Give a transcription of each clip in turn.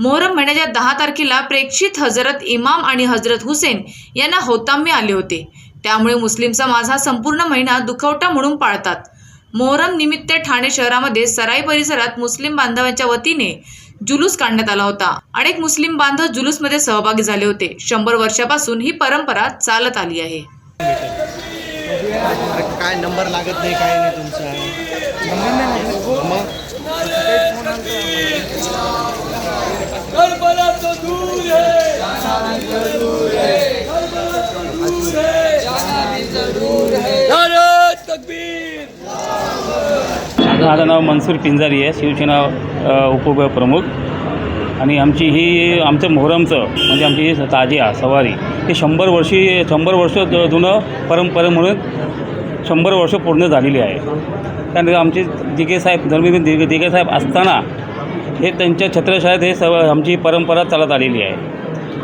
मोहरम महिन्याच्या दहा तारखेला प्रेक्षित हजरत इमाम आणि हजरत हुसेन यांना होताम्य आले होते. त्यामुळे मुस्लिम समाज हा संपूर्ण महिना दुखवटा म्हणून पाळतात. मोहरम निमित्त ठाणे शहरामध्ये सराई परिसरात मुस्लिम बांधवांच्या वतीने जुलूस काढण्यात आला होता. अनेक मुस्लिम बांधव जुलूसमध्ये सहभागी झाले होते. शंभर वर्षापासून ही परंपरा चालत आली आहे. काय नंबर लागत नाही काय नाही तुमचा. माझं नाव मनसूर पिंजारी आहे शिवसेना उपप्रमुख. आणि आमची ही आमचं मोहरमचं म्हणजे आमची ही ताजिया सवारी हे शंभर वर्षी शंभर वर्ष जुनं परंपरा म्हणून शंभर वर्ष पूर्ण झालेली आहे. त्यानंतर आमचे दिगे साहेब धर्मीय दिगे साहेब असताना हे त्यांच्या छत्रशाळेत हे सव आमची परंपरा चालत आलेली आहे.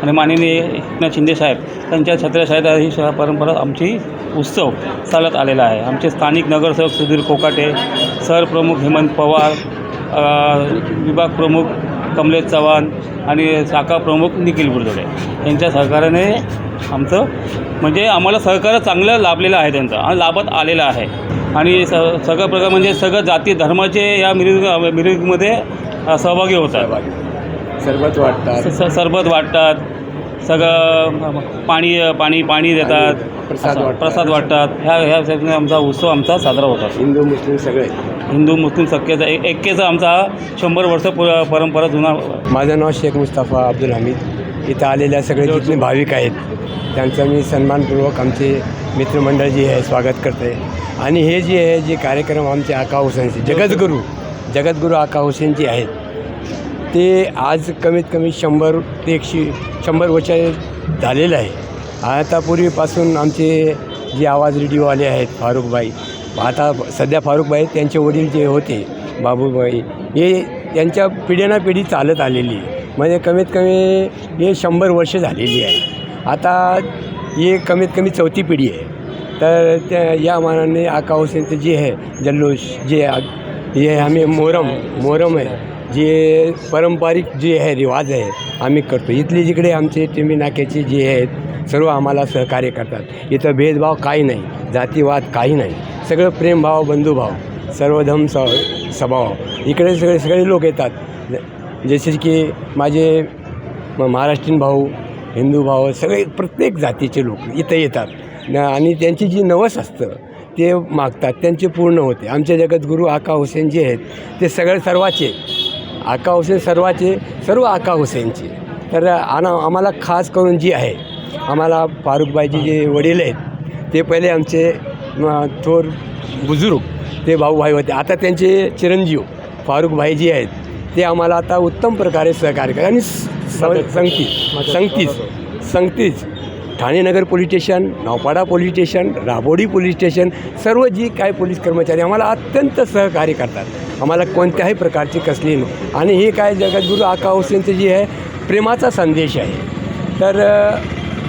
आणि माननीय एकनाथ शिंदे साहेब त्यांच्या छत्रछायात ही श- परंपरा आमची उत्सव चालत आलेला आहे. आमचे स्थानिक नगरसेवक सुधीर कोकाटे सरप्रमुख हेमंत पवार विभाग प्रमुख कमलेश चव्हाण आणि शाखा प्रमुख निखिल बुरदडे यांच्या सहकार्याने आमचं म्हणजे आम्हाला सहकार्य चांगलं लाभलेलं आहे त्यांचं आणि लाभत आलेलं आहे. आणि स सगळं प्रकार म्हणजे सगळं जाती धर्माचे या मिरवणूक मिरवणुकीमध्ये होत सहभागी होतात. सरबत वाटतात. स- स- सरबत वाटतात. सगळं पाणी पाणी पाणी देतात. प्रसाद असं, वाटतात. प्रसाद वाटतात. ह्या ह्या सगळं आमचा उत्सव आमचा साजरा होतात हिंदू मुस्लिम सगळे. हिंदू मुस्लिम सख्येचा एक एक्केचा आमचा शंभर वर्ष पुरा- परंपरा जुना माझं नाव शेख मुस्तफा अब्दुल हमीद. इथं आलेल्या सगळे जितले भाविक आहेत त्यांचं मी सन्मानपूर्वक आमचे मित्रमंडळ जे आहे स्वागत करते आणि हे जे आहे जे कार्यक्रम आमचे आका हुसेनचे जगद्गुरू जगद्गुरू आका हुसेन जे आहेत ते आज कमीत कमी शंभर ते एकशे शंभर वर्ष झालेलं आहे. आता पूर्वीपासून आमचे जे आवाज रेडिओवाले आहेत फारुखबाई आता सध्या फारुखबाई त्यांचे वडील जे होते बाबूबाई हे त्यांच्या पिढ्याना पिढी चालत आलेली आहे. म्हणजे कमीत कमी हे शंभर वर्ष झालेली आहे. आता हे कमीत कमी चौथी पिढी आहे. तर त्या या मानाने आका हुसेनचं जे आहे जल्लोष जे हे आम्ही मोहरम मोहरम आहे. जे पारंपरिक जे आहे रिवाज आहे आम्ही करतो. इथले जिकडे आमचे टिंबी नाक्याचे जे आहेत सर्व आम्हाला सहकार्य करतात. इथं भेदभाव काही नाही जातीवाद काही नाही. सगळं प्रेमभाव बंधुभाव सर्वधम स स्वभाव. इकडे सगळे सगळे लोक येतात. जसे की माझे म- महाराष्ट्रीयन भाऊ हिंदू भाऊ सगळे प्रत्येक जातीचे लोक इथं येतात. न- आणि त्यांची जी नवस असतं ते मागतात. त्यांचे पूर्ण होते. आमचे जगद्गुरू आका हुसेन जे आहेत ते सगळे सर्वाचे आका हुसेन सर्वाचे सर्व आका हुसेनचे तर आना आम्हाला खास करून जी आहे आम्हाला फारुखबाईचे जे वडील आहेत ते पहिले आमचे थोर बुजुर्ग ते भाऊभाई होते. आता त्यांचे चिरंजीव फारुखभाई जे आहेत ते आम्हाला आता उत्तम प्रकारे सहकार्य करतात. आणि स- संगती संगतीच संगतीच Thane Nagar police station Naupada police station Rabodi police station सर्व जी काय पोलीस कर्मचारी आम्हाला अत्यंत सहकार्य करतात. आम्हाला कोणत्याही प्रकारची कसली नाही आणि हे काय जगद्गुरू आका हुसेनचं जे आहे प्रेमाचा संदेश आहे. तर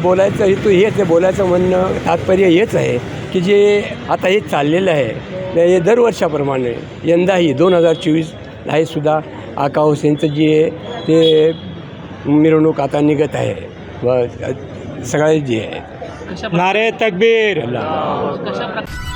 बोलायचं हेतू हेच आहे बोलायचं म्हणणं तात्पर्य हेच आहे की जे आता हे चाललेलं आहे हे दरवर्षाप्रमाणे यंदाही दोन हजार चोवीस हे सुद्धा आका हुसेनचं जे आहे ते मिरवणूक आता निघत आहे. व सगळे जे आहे नारे तकबीर. अल्लाह